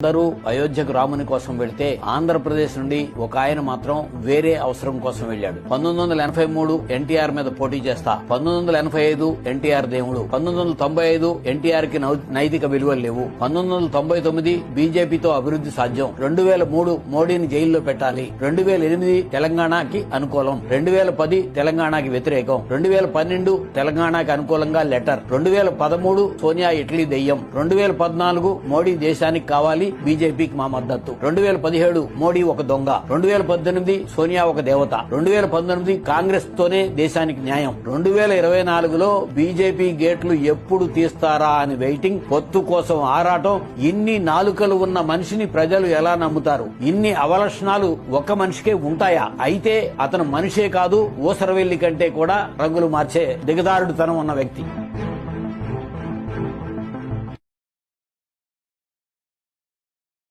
అందరూ అయోధ్యకు రాముని కోసం వెళితే ఆంధ్రప్రదేశ్ నుండి ఒక ఆయన మాత్రం వేరే అవసరం కోసం వెళ్ళాడు. పంతొమ్మిది వందల ఎనభై మూడు ఎన్టీఆర్ మీద పోటీ చేస్తా. పంతొమ్మిది వందల ఎనభై ఐదు ఎన్టీఆర్ దేవుడు. పంతొమ్మిది వందల తొంభై ఐదు ఎన్టీఆర్కి నౌ- నైతిక విలువలు లేవు. పంతొమ్మిది వందల తొంభై తొమ్మిది బీజేపీతో అభివృద్ధి సాధ్యం. రెండు వేల మూడు మోడీని జైల్లో పెట్టాలి. రెండు వేల ఎనిమిది తెలంగాణకి అనుకూలం. రెండు వేల పది తెలంగాణకి వ్యతిరేకం. రెండు వేల పన్నెండు తెలంగాణకి అనుకూలంగా లెటర్. రెండు వేల పదమూడు సోనియా ఇటలీ దెయ్యం. రెండు వేల పద్నాలుగు మోడీ దేశానికి కావాలి బీజేపీకి మా మద్దతు. రెండు వేల పదిహేడు మోడీ ఒక దొంగ. రెండు వేల పద్దెనిమిది సోనియా ఒక దేవత. రెండు వేల పంతొమ్మిది కాంగ్రెస్ తోనే దేశానికి న్యాయం. రెండు వేల ఇరవై నాలుగులో బీజేపీ గేట్లు ఎప్పుడు తీస్తారా అని వెయిటింగ్ పొత్తు కోసం ఆరాటం ఇన్ని నాలుకలు ఉన్న మనిషిని ప్రజలు ఎలా నమ్ముతారు? ఇన్ని అవలక్షణాలు ఒక్క మనిషికే ఉంటాయా? అయితే అతను మనిషే కాదు ఊసరవెల్లి కంటే కూడా రంగులు మార్చే దిగదారుడుతనం ఉన్న వ్యక్తి.